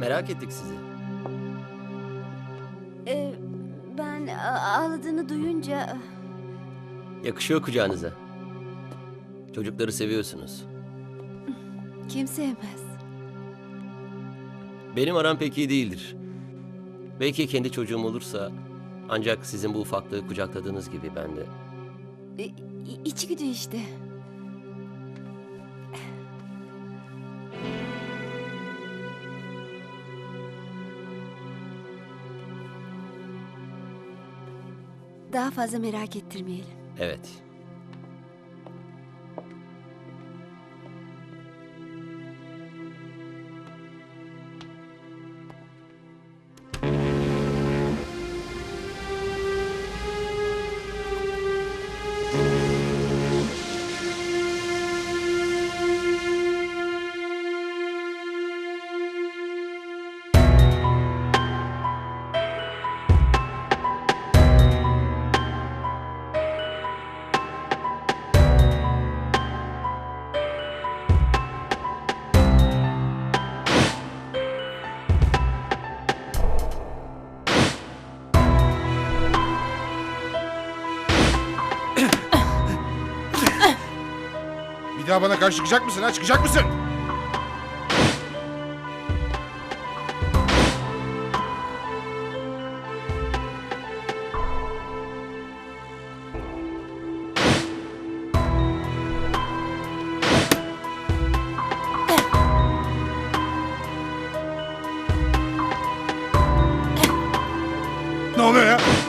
Merak ettik sizi. Ee, ben a- ağladığını duyunca Yakışıyor kucağınıza. Çocukları seviyorsunuz. kim sevmez? Benim aram pek iyi değildir. Belki kendi çocuğum olursa ancak sizin bu ufaklığı kucakladığınız gibi ben de. Ee, i- içgüdü işte. Daha fazla merak ettirmeyelim. Evet. Daha bana karşı çıkacak mısın ha? Çıkacak mısın? Ne oluyor ya?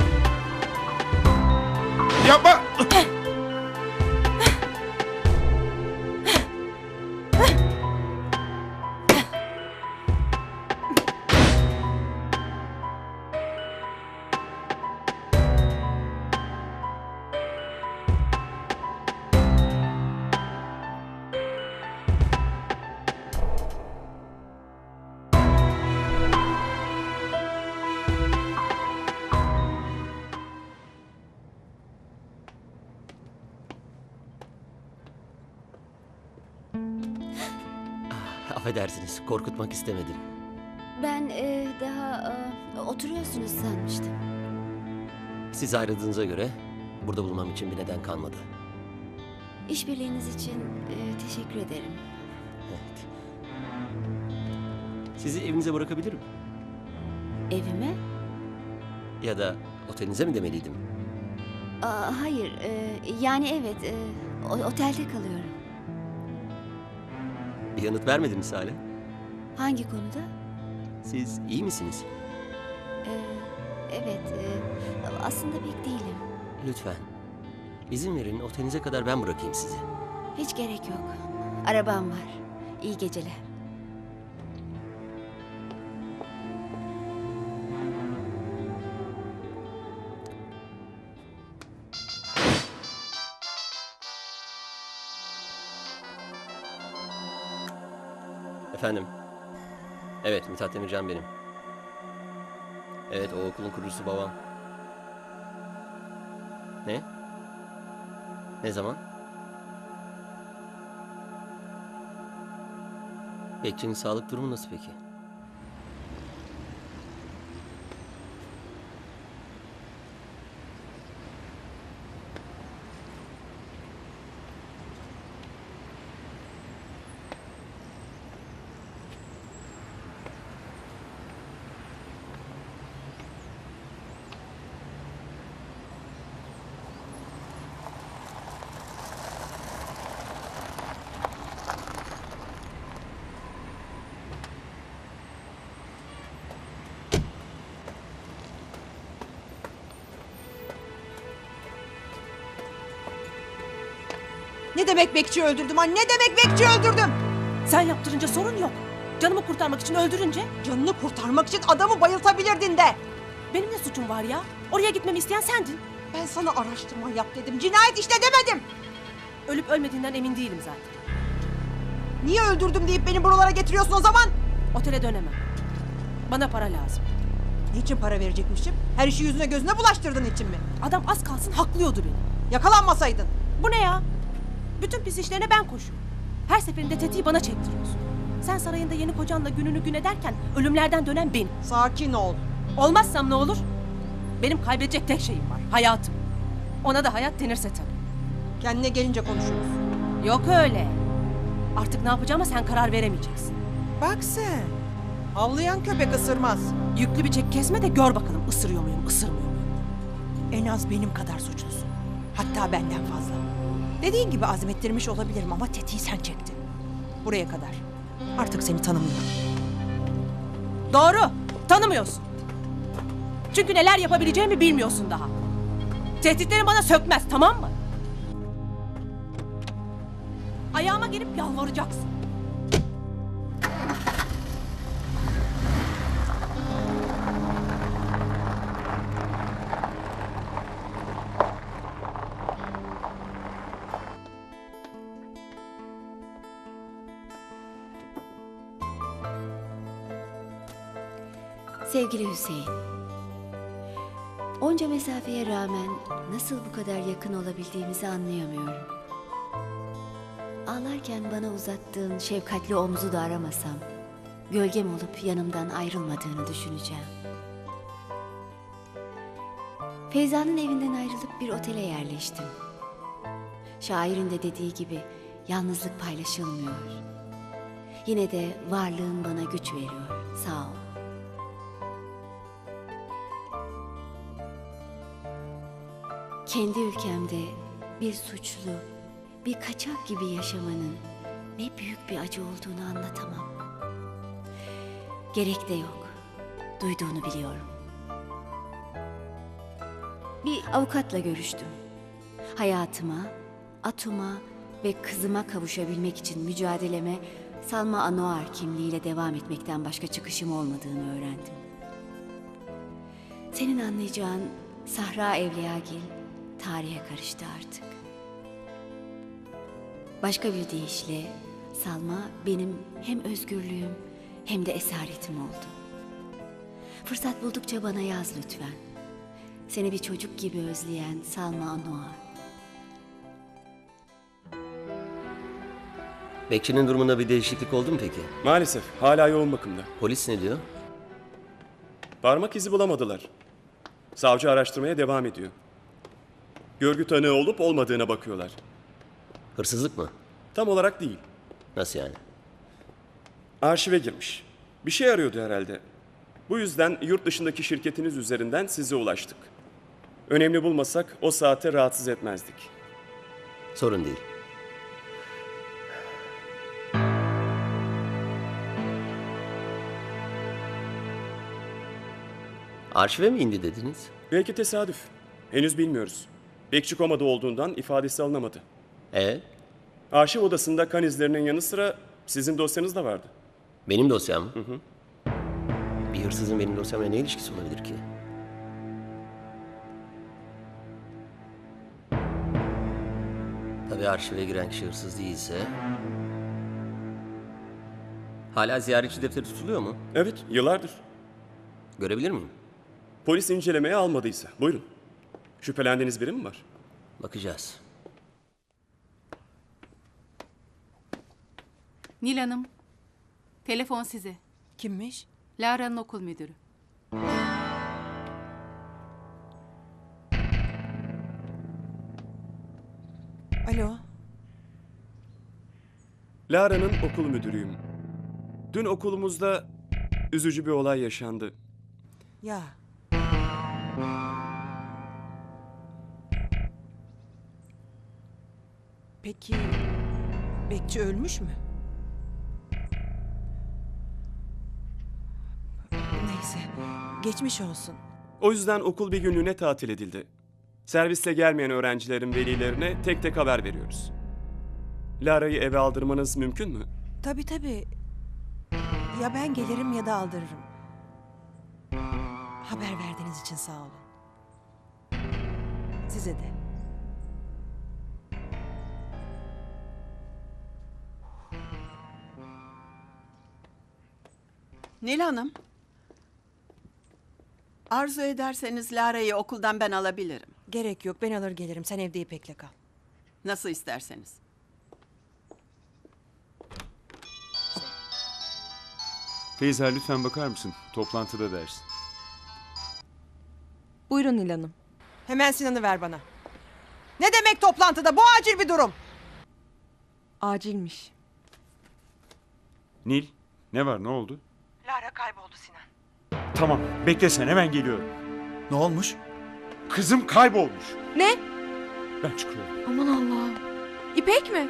Korkutmak istemedim. Ben e, daha e, oturuyorsunuz sanmıştım. Siz ayrıldığınıza göre burada bulmam için bir neden kalmadı. İşbirliğiniz için e, teşekkür ederim. Evet. Sizi evinize bırakabilirim. Evime? Ya da otelinize mi demeliydim? Aa, hayır, e, yani evet, e, o- otelde kalıyorum. Bir yanıt vermediniz hala. Hangi konuda? Siz iyi misiniz? E, evet, e, aslında pek değilim. Lütfen. İzin verin otelinize kadar ben bırakayım sizi. Hiç gerek yok. Arabam var. İyi geceler. Efendim. Evet Mithat Demircan benim. Evet o okulun kurucusu babam. Ne? Ne zaman? Bekçinin sağlık durumu nasıl peki? Ne demek bekçi öldürdüm ha? Ne demek bekçi öldürdüm? Sen yaptırınca sorun yok. Canımı kurtarmak için öldürünce Canını kurtarmak için adamı bayıltabilirdin de. benim ne suçum var ya? Oraya gitmemi isteyen sendin. Ben sana araştırma yap dedim. Cinayet işte demedim. Ölüp ölmediğinden emin değilim zaten. Niye öldürdüm deyip beni buralara getiriyorsun o zaman? Otele dönemem. Bana para lazım. Niçin para verecekmişim? Her işi yüzüne gözüne bulaştırdığın için mi? Adam az kalsın haklıyordu beni. Yakalanmasaydın. Bu ne ya? Bütün pis işlerine ben koşuyorum. Her seferinde tetiği bana çektiriyorsun. Sen sarayında yeni kocanla gününü gün ederken ölümlerden dönen benim. Sakin ol. Olmazsam ne olur? Benim kaybedecek tek şeyim var. Hayatım. Ona da hayat denirse tabii. Kendine gelince konuşuruz. Yok öyle. Artık ne yapacağıma sen karar veremeyeceksin. Bak sen. Havlayan köpek ısırmaz. Yüklü bir çek kesme de gör bakalım ısırıyor muyum, ısırmıyor muyum? En az benim kadar suçlusun. Hatta benden fazla. Dediğin gibi azmettirmiş olabilirim ama tetiği sen çektin. Buraya kadar. Artık seni tanımıyorum. Doğru. Tanımıyorsun. Çünkü neler yapabileceğimi bilmiyorsun daha. Tehditlerin bana sökmez tamam mı? Ayağıma gelip yalvaracaksın. Sevgili Hüseyin. Onca mesafeye rağmen nasıl bu kadar yakın olabildiğimizi anlayamıyorum. Ağlarken bana uzattığın şefkatli omzu da aramasam, gölgem olup yanımdan ayrılmadığını düşüneceğim. Feyza'nın evinden ayrılıp bir otele yerleştim. Şairin de dediği gibi yalnızlık paylaşılmıyor. Yine de varlığın bana güç veriyor. Sağ ol. Kendi ülkemde bir suçlu, bir kaçak gibi yaşamanın ne büyük bir acı olduğunu anlatamam. Gerek de yok. Duyduğunu biliyorum. Bir avukatla görüştüm. Hayatıma, atuma ve kızıma kavuşabilmek için mücadeleme Salma Anoar kimliğiyle devam etmekten başka çıkışım olmadığını öğrendim. Senin anlayacağın Sahra Evliyagil tarihe karıştı artık. Başka bir deyişle Salma benim hem özgürlüğüm hem de esaretim oldu. Fırsat buldukça bana yaz lütfen. Seni bir çocuk gibi özleyen Salma Anoar. Bekçinin durumunda bir değişiklik oldu mu peki? Maalesef hala yoğun bakımda. Polis ne diyor? Parmak izi bulamadılar. Savcı araştırmaya devam ediyor. Görgü tanığı olup olmadığına bakıyorlar. Hırsızlık mı? Tam olarak değil. Nasıl yani? Arşive girmiş. Bir şey arıyordu herhalde. Bu yüzden yurt dışındaki şirketiniz üzerinden size ulaştık. Önemli bulmasak o saate rahatsız etmezdik. Sorun değil. Arşive mi indi dediniz? Belki tesadüf. Henüz bilmiyoruz. Bekçi komada olduğundan ifadesi alınamadı. E, Arşiv odasında kan izlerinin yanı sıra sizin dosyanız da vardı. benim dosyam mı? Bir hırsızın benim dosyamla ne ilişkisi olabilir ki? Tabii arşive giren kişi hırsız değilse... Hala ziyaretçi defteri tutuluyor mu? Evet, yıllardır. Görebilir miyim? Polis incelemeye almadıysa. Buyurun. Şüphelendiğiniz biri mi var? Bakacağız. Nil Hanım, telefon size. Kimmiş? Lara'nın okul müdürü. Alo. Lara'nın okul müdürüyüm. Dün okulumuzda üzücü bir olay yaşandı. Ya. Peki bekçi ölmüş mü? Neyse, geçmiş olsun. O yüzden okul bir günlüğüne tatil edildi. Servisle gelmeyen öğrencilerin velilerine tek tek haber veriyoruz. Lara'yı eve aldırmanız mümkün mü? Tabii tabii. Ya ben gelirim ya da aldırırım. Haber verdiğiniz için sağ olun. Size de. Nil Hanım. Arzu ederseniz Lara'yı okuldan ben alabilirim. Gerek yok ben alır gelirim. Sen evde İpek'le kal. Nasıl isterseniz. Feyza lütfen bakar mısın? Toplantıda dersin. Buyurun Nil Hanım. Hemen Sinan'ı ver bana. Ne demek toplantıda? Bu acil bir durum. Acilmiş. Nil, ne var ne oldu? Lara kayboldu Sinan. Tamam, bekle sen hemen geliyorum. Ne olmuş? Kızım kaybolmuş. Ne? Ben çıkıyorum. Aman Allah'ım. İpek mi?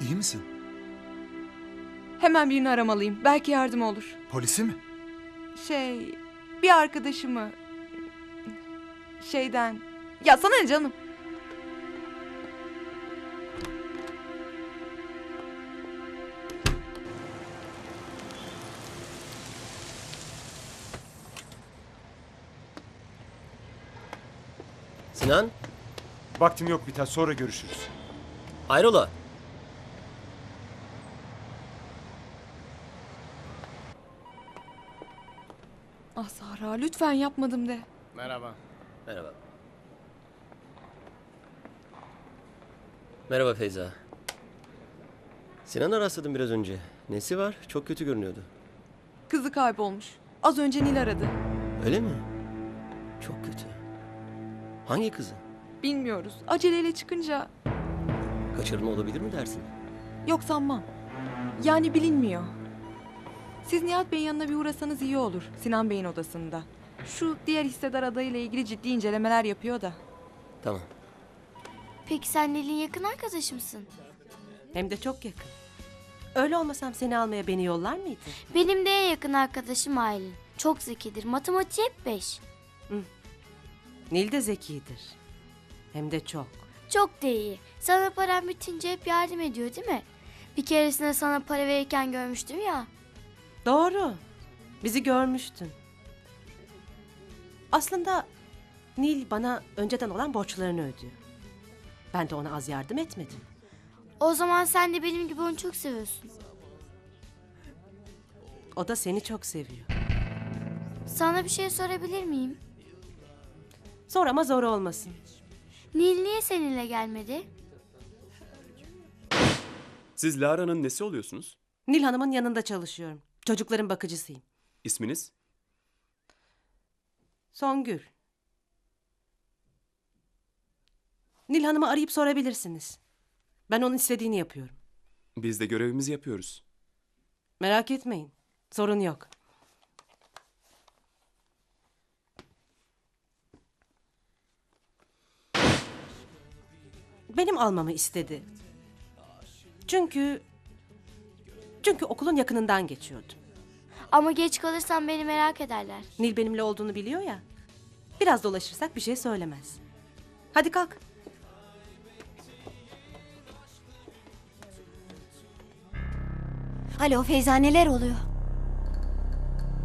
İyi misin? Hemen birini aramalıyım. Belki yardım olur. Polisi mi? Şey, bir arkadaşımı. Şeyden. Ya sana ne canım? Sinan, Vaktim yok Mithat, sonra görüşürüz. hayrola? Ah Sahra lütfen yapmadım de. Merhaba. Merhaba Feyza. Sinan'ı rastladım biraz önce. Nesi var? Çok kötü görünüyordu. Kızı kaybolmuş. Az önce Nil aradı. Öyle mi? Çok kötü. Hangi kızı? Bilmiyoruz. Aceleyle çıkınca Kaçırılma olabilir mi dersin? yok sanmam. Yani bilinmiyor. Siz Nihat Bey'in yanına bir uğrasanız iyi olur. Sinan Bey'in odasında. Şu diğer hissedar adayıyla ilgili ciddi incelemeler yapıyor da. Tamam. Peki sen Nil'in yakın arkadaşı mısın? Hem de çok yakın. Öyle olmasam seni almaya beni yollar mıydı? Benim de en yakın arkadaşım Aylin. Çok zekidir. Matematiği hep beş. Nil de zekidir. Hem de çok. Çok da iyi. Sana param bitince hep yardım ediyor değil mi? Bir keresinde sana para verirken görmüştüm ya. Doğru. Bizi görmüştün. Aslında Nil bana önceden olan borçlarını ödüyor. Ben de ona az yardım etmedim. O zaman sen de benim gibi onu çok seviyorsun. O da seni çok seviyor. Sana bir şey sorabilir miyim? Zor ama zor olmasın. Nil niye seninle gelmedi? Siz Lara'nın nesi oluyorsunuz? Nil Hanım'ın yanında çalışıyorum. Çocukların bakıcısıyım. İsminiz? Songül. Nil Hanım'ı arayıp sorabilirsiniz. Ben onun istediğini yapıyorum. Biz de görevimizi yapıyoruz. Merak etmeyin. Sorun yok. Benim almamı istedi. Çünkü çünkü okulun yakınından geçiyordum. Ama geç kalırsam beni merak ederler. Nil benimle olduğunu biliyor ya. Biraz dolaşırsak bir şey söylemez. Hadi kalk. Alo Feyza neler oluyor?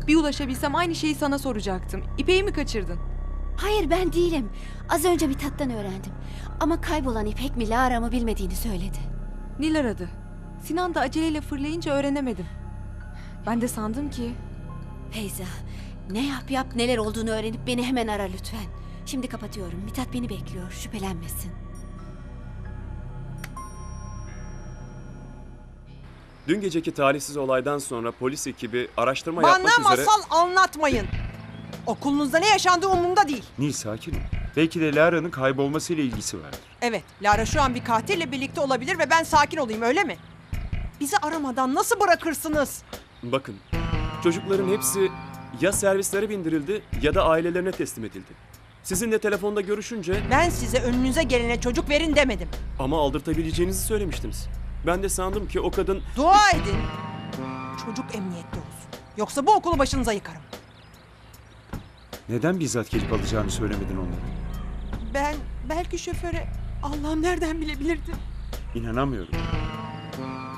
Bir ulaşabilsem aynı şeyi sana soracaktım. İpek'i mi kaçırdın? Hayır ben değilim. Az önce Mithat'tan öğrendim. Ama kaybolan İpek mi Lara mı bilmediğini söyledi. Nil aradı. Sinan da aceleyle fırlayınca öğrenemedim. Ben de sandım ki... Feyza ne yap yap neler olduğunu öğrenip beni hemen ara lütfen. Şimdi kapatıyorum. Mithat beni bekliyor. Şüphelenmesin. Dün geceki talihsiz olaydan sonra polis ekibi araştırma Bana yapmak üzere... masal anlatmayın. Okulunuzda ne yaşandığı umurumda değil. Nil sakin ol. Belki de Lara'nın kaybolmasıyla ilgisi vardır. Evet, Lara şu an bir katille birlikte olabilir ve ben sakin olayım öyle mi? Bizi aramadan nasıl bırakırsınız? Bakın, çocukların hepsi ya servislere bindirildi ya da ailelerine teslim edildi. Sizinle telefonda görüşünce Ben size önünüze gelene çocuk verin demedim. ama aldırtabileceğinizi söylemiştiniz. Ben de sandım ki o kadın Dua edin. Çocuk emniyette olsun. Yoksa bu okulu başınıza yıkarım. Neden bizzat gelip alacağını söylemedin onlara? Ben belki şoföre Allah'ım nereden bilebilirdi? İnanamıyorum.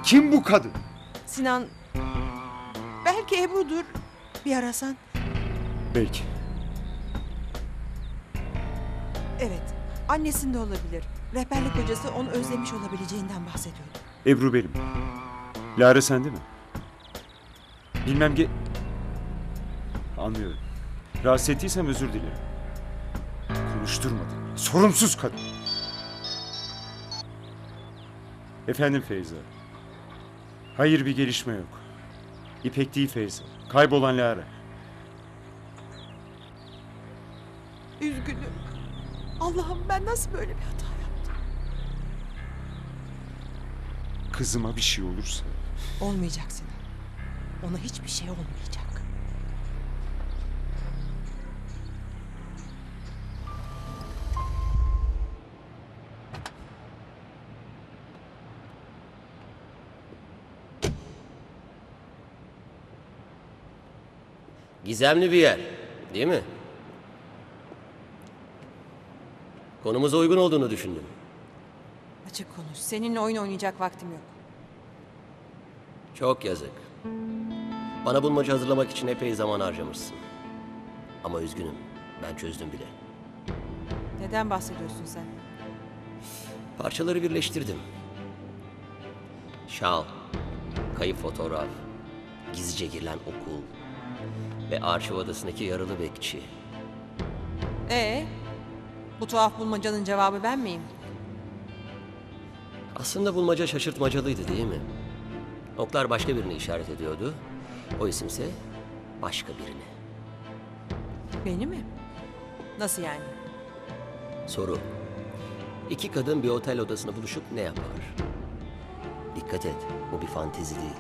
Kim bu kadın? Sinan belki Ebru'dur. Bir arasan. Belki. Evet. Annesinde olabilir. Rehberlik hocası onu özlemiş olabileceğinden bahsediyordu. Ebru benim. Lara sende mi? Bilmem ki... Anlıyorum. Rahatsız ettiysem özür dilerim. Konuşturmadın. Sorumsuz kadın. Efendim Feyza. Hayır bir gelişme yok. İpek değil Feyza. Kaybolan Lara. Üzgünüm. Allah'ım ben nasıl böyle bir hata yaptım? Kızıma bir şey olursa. Olmayacak Sinan. Ona hiçbir şey olmayacak. Gizemli bir yer, değil mi? Konumuza uygun olduğunu düşündüm. Açık konuş. Seninle oyun oynayacak vaktim yok. Çok yazık. Bana bulmaca hazırlamak için epey zaman harcamışsın. Ama üzgünüm, ben çözdüm bile. Neden bahsediyorsun sen? Parçaları birleştirdim. Şal, kayıp fotoğraf, gizlice girilen okul ve arşiv odasındaki yaralı bekçi. Ee, bu tuhaf bulmacanın cevabı ben miyim? Aslında bulmaca şaşırtmacalıydı değil mi? Oklar başka birini işaret ediyordu. O isimse başka birini. Beni mi? Nasıl yani? Soru. İki kadın bir otel odasında buluşup ne yapar? Dikkat et, bu bir fantezi değil.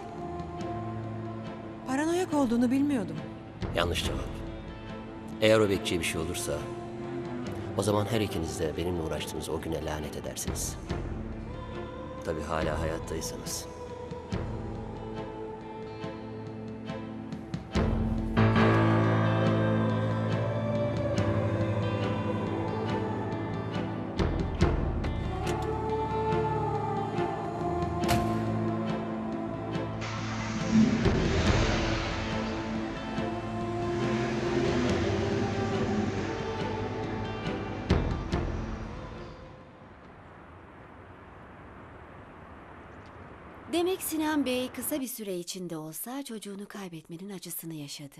Paranoyak olduğunu bilmiyordum. Yanlış cevap. Eğer o bekçiye bir şey olursa... ...o zaman her ikiniz de benimle uğraştığınız o güne lanet edersiniz. Tabii hala hayattaysanız. Kısa bir süre içinde olsa çocuğunu kaybetmenin acısını yaşadı.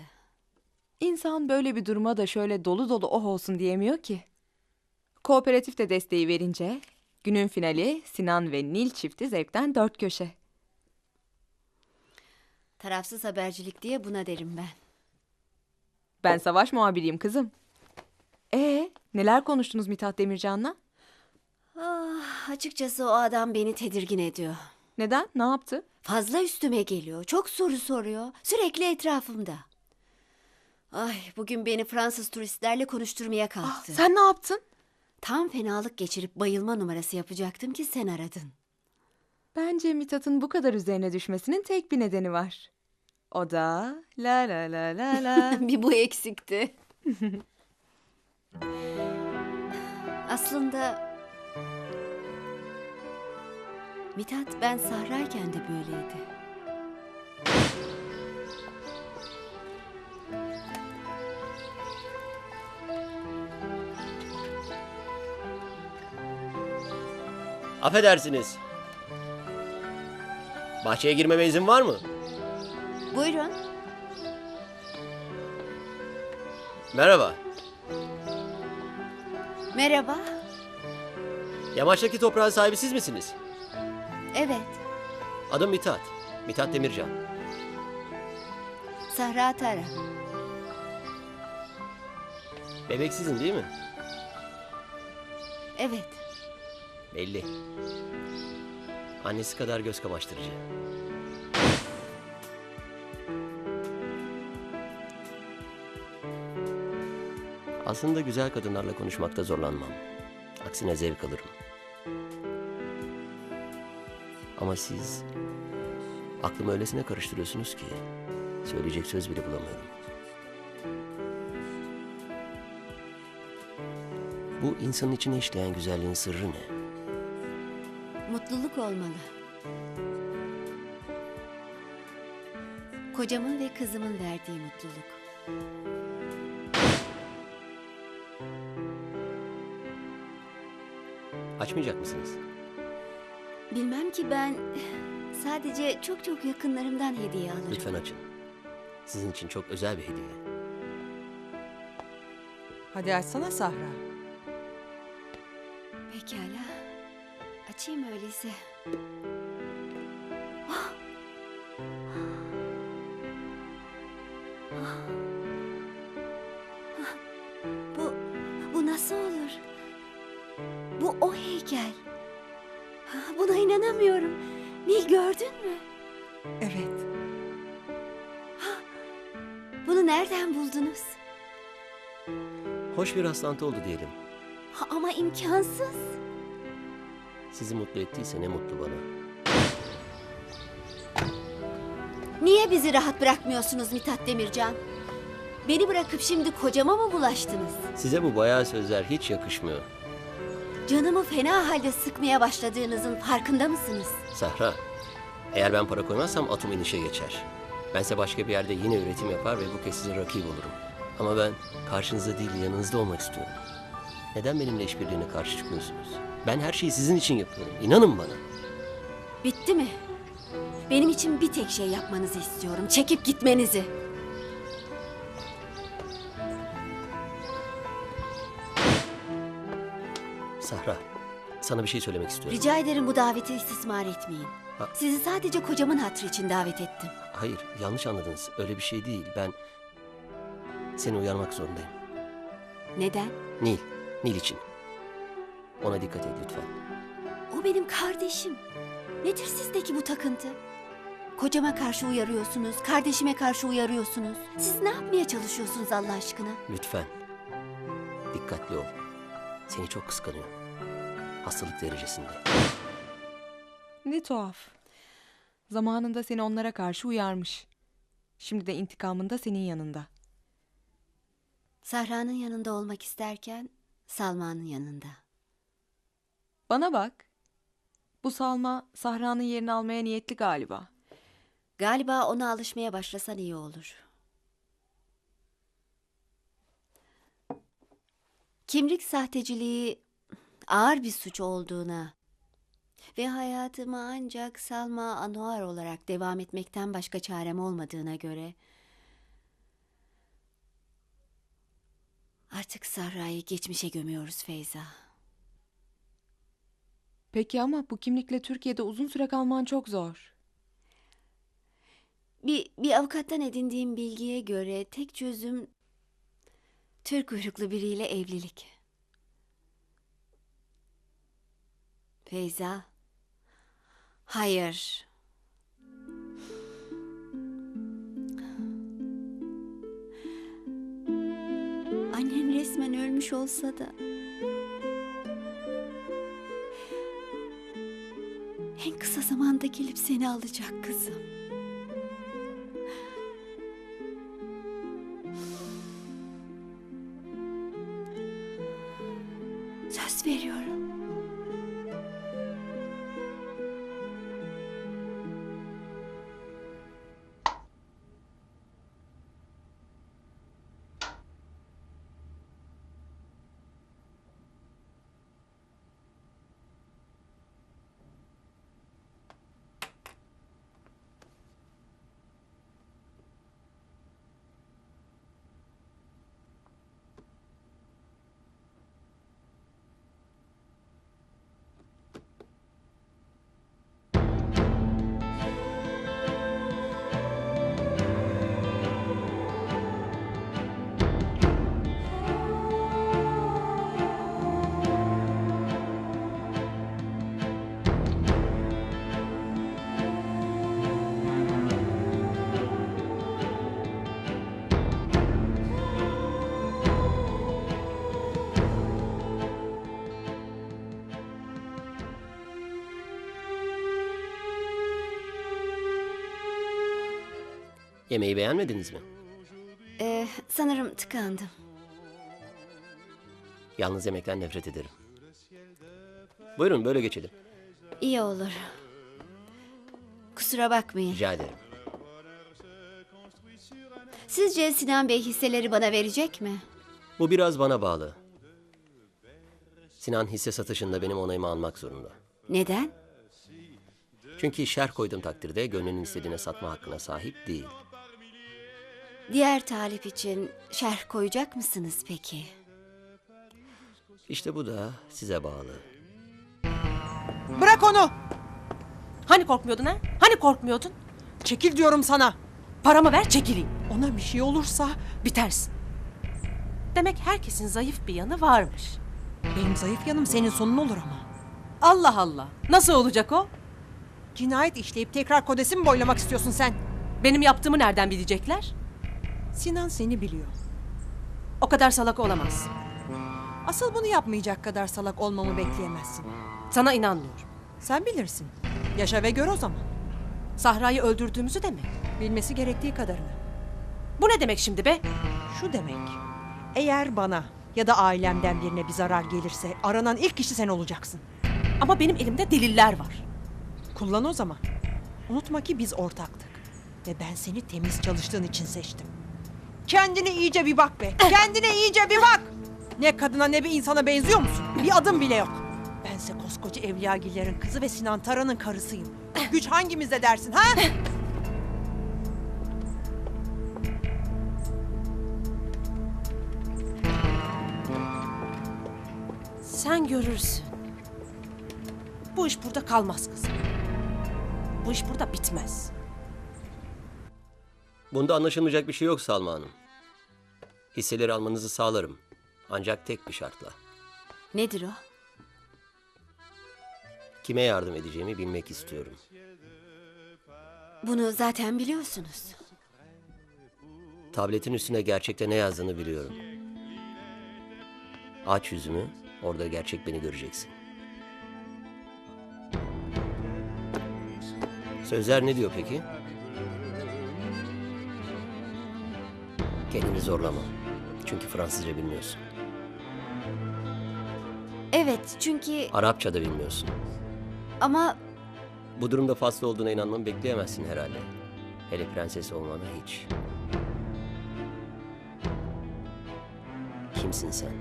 İnsan böyle bir duruma da şöyle dolu dolu oh olsun diyemiyor ki. Kooperatif de desteği verince günün finali Sinan ve Nil çifti zevkten dört köşe. Tarafsız habercilik diye buna derim ben. Ben savaş muhabiriyim kızım. Ee, neler konuştunuz Mithat Demircan'la? Ah, açıkçası o adam beni tedirgin ediyor. Neden? Ne yaptı? Fazla üstüme geliyor. Çok soru soruyor. Sürekli etrafımda. Ay bugün beni Fransız turistlerle konuşturmaya kalktı. Ah, Sen ne yaptın? Tam fenalık geçirip bayılma numarası yapacaktım ki sen aradın. Bence Mithat'ın bu kadar üzerine düşmesinin tek bir nedeni var. O da la la la la la. bir bu eksikti. Aslında Mithat ben Sahra'yken de böyleydi. Affedersiniz. Bahçeye girmeme izin var mı? Buyurun. Merhaba. Merhaba. Yamaçtaki toprağın sahibi siz misiniz? Evet. Adım Mithat. Mithat Demircan. Sahra Tara. Bebek sizin değil mi? Evet. Belli. Annesi kadar göz kamaştırıcı. Aslında güzel kadınlarla konuşmakta zorlanmam. Aksine zevk alırım. Ama siz aklımı öylesine karıştırıyorsunuz ki söyleyecek söz bile bulamıyorum. Bu insanın içine işleyen güzelliğin sırrı ne? Mutluluk olmalı. Kocamın ve kızımın verdiği mutluluk. Açmayacak mısınız? Bilmem ki ben sadece çok çok yakınlarımdan hediye alırım. Lütfen açın. Sizin için çok özel bir hediye. Hadi açsana Sahra. Pekala. Açayım öyleyse. Ah! Ah! Ah! Bu, bu nasıl olur? Bu o heykel. Buna inanamıyorum. Nil gördün mü? Evet. Bunu nereden buldunuz? Hoş bir rastlantı oldu diyelim. Ha, ama imkansız. Sizi mutlu ettiyse ne mutlu bana. Niye bizi rahat bırakmıyorsunuz Mithat Demircan? Beni bırakıp şimdi kocama mı bulaştınız? Size bu bayağı sözler hiç yakışmıyor. Canımı fena halde sıkmaya başladığınızın farkında mısınız? Sahra, eğer ben para koymazsam atom inişe geçer. Bense başka bir yerde yine üretim yapar ve bu kez sizin rakip olurum. Ama ben karşınızda değil yanınızda olmak istiyorum. Neden benimle işbirliğine karşı çıkıyorsunuz? Ben her şeyi sizin için yapıyorum. İnanın bana. Bitti mi? Benim için bir tek şey yapmanızı istiyorum. Çekip gitmenizi. Sahra, sana bir şey söylemek istiyorum. Rica ederim bu daveti istismar etmeyin. Ha. Sizi sadece kocamın hatrı için davet ettim. Hayır, yanlış anladınız. Öyle bir şey değil. Ben seni uyarmak zorundayım. Neden? Nil, Nil için. Ona dikkat et lütfen. O benim kardeşim. Nedir sizdeki bu takıntı? Kocama karşı uyarıyorsunuz, kardeşime karşı uyarıyorsunuz. Siz ne yapmaya çalışıyorsunuz Allah aşkına? Lütfen. Dikkatli ol. Seni çok kıskanıyor. Hastalık derecesinde. Ne tuhaf. Zamanında seni onlara karşı uyarmış. Şimdi de intikamında senin yanında. Sahra'nın yanında olmak isterken Salma'nın yanında. Bana bak. Bu Salma Sahra'nın yerini almaya niyetli galiba. Galiba ona alışmaya başlasan iyi olur. Kimlik sahteciliği ağır bir suç olduğuna ve hayatıma ancak Salma Anuar olarak devam etmekten başka çarem olmadığına göre artık Sahra'yı geçmişe gömüyoruz Feyza. Peki ama bu kimlikle Türkiye'de uzun süre kalman çok zor. Bir, bir avukattan edindiğim bilgiye göre tek çözüm Türk uyruklu biriyle evlilik. Feyza. Hayır. Annen resmen ölmüş olsa da en kısa zamanda gelip seni alacak kızım. Yemeği beğenmediniz mi? Ee, sanırım tıkandım. Yalnız yemekten nefret ederim. Buyurun böyle geçelim. İyi olur. Kusura bakmayın. Rica ederim. Sizce Sinan Bey hisseleri bana verecek mi? Bu biraz bana bağlı. Sinan hisse satışında benim onayımı almak zorunda. Neden? Çünkü şerh koyduğum takdirde gönlünün istediğine satma hakkına sahip değil. Diğer talip için şerh koyacak mısınız peki? İşte bu da size bağlı. Bırak onu. Hani korkmuyordun ha? Hani korkmuyordun? Çekil diyorum sana. Paramı ver çekileyim. Ona bir şey olursa Bitersin. Demek herkesin zayıf bir yanı varmış. benim zayıf yanım senin sonun olur ama. Allah Allah. Nasıl olacak o? Cinayet işleyip tekrar kodesi mi boylamak istiyorsun sen? Benim yaptığımı nereden bilecekler? Sinan seni biliyor. O kadar salak olamaz. Asıl bunu yapmayacak kadar salak olmamı bekleyemezsin. Sana inanmıyorum. Sen bilirsin. Yaşa ve gör o zaman. Sahra'yı öldürdüğümüzü de mi? Bilmesi gerektiği kadarını. Bu ne demek şimdi be? Şu demek. Eğer bana ya da ailemden birine bir zarar gelirse aranan ilk kişi sen olacaksın. Ama benim elimde deliller var. Kullan o zaman. Unutma ki biz ortaktık. Ve ben seni temiz çalıştığın için seçtim. Kendine iyice bir bak be. Kendine iyice bir bak. Ne kadına ne bir insana benziyor musun? Bir adım bile yok. Bense koskoca Evliyagillerin kızı ve Sinan Taran'ın karısıyım. Güç hangimizde dersin ha? Sen görürsün. Bu iş burada kalmaz kızım. Bu iş burada bitmez. Bunda anlaşılmayacak bir şey yok Salma Hanım. Hisseleri almanızı sağlarım. Ancak tek bir şartla. Nedir o? Kime yardım edeceğimi bilmek istiyorum. Bunu zaten biliyorsunuz. Tabletin üstüne gerçekte ne yazdığını biliyorum. Aç yüzümü, orada gerçek beni göreceksin. Sözler ne diyor peki? Kendini zorlama. Çünkü Fransızca bilmiyorsun. Evet çünkü Arapça da bilmiyorsun. ama Bu durumda faslı olduğuna inanmamı bekleyemezsin herhalde. Hele prenses olmana hiç. Kimsin sen?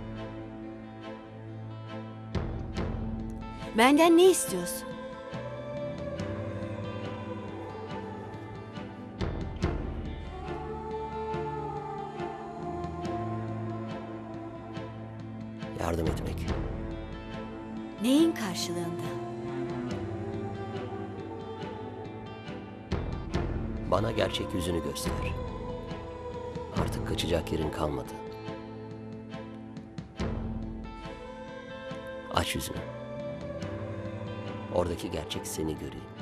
benden ne istiyorsun? Gerçek yüzünü göster. Artık kaçacak yerin kalmadı. Aç yüzünü. Oradaki gerçek seni göreyim.